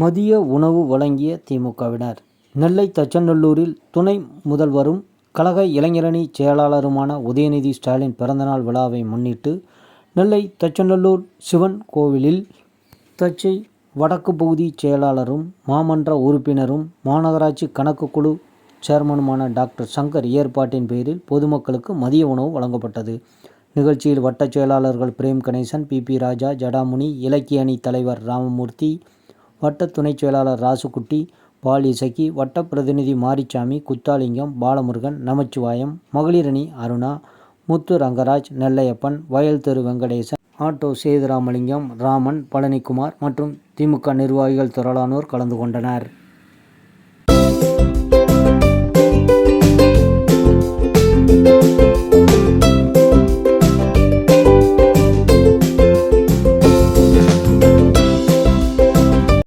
மதிய உணவு வழங்கிய திமுகவினர் நெல்லை தச்சநல்லூரில் துணை முதல்வரும் கழக இளைஞரணி செயலாளருமான உதயநிதி ஸ்டாலின் பிறந்தநாள் விழாவை முன்னிட்டு நெல்லை தச்சநல்லூர் சிவன் கோவிலில் தச்சை வடக்கு பகுதி செயலாளரும் மாமன்ற உறுப்பினரும் மாநகராட்சி கணக்கு குழு சேர்மனுமான டாக்டர் சங்கர் ஏற்பாட்டின் பேரில் பொதுமக்களுக்கு மதிய உணவு வழங்கப்பட்டது. நிகழ்ச்சியில் வட்டச் செயலாளர்கள் பிரேம் கணேசன் பி. பி. ராஜா ஜடாமுனி இலக்கிய அணி தலைவர் ராமமூர்த்தி வட்ட துணைச் செயலாளர் ராசுகுட்டி பால் இசக்கி வட்ட பிரதிநிதி மாரிச்சாமி குத்தாலிங்கம் பாலமுருகன் நமச்சிவாயம் மகளிரணி அருணா முத்து ரங்கராஜ் நெல்லையப்பன் வயல் தெரு வெங்கடேசன் ஆட்டோ சேதுராமலிங்கம் ராமன் பழனிக்குமார் மற்றும் திமுக நிர்வாகிகள் திரளானோர் கலந்து கொண்டனர்.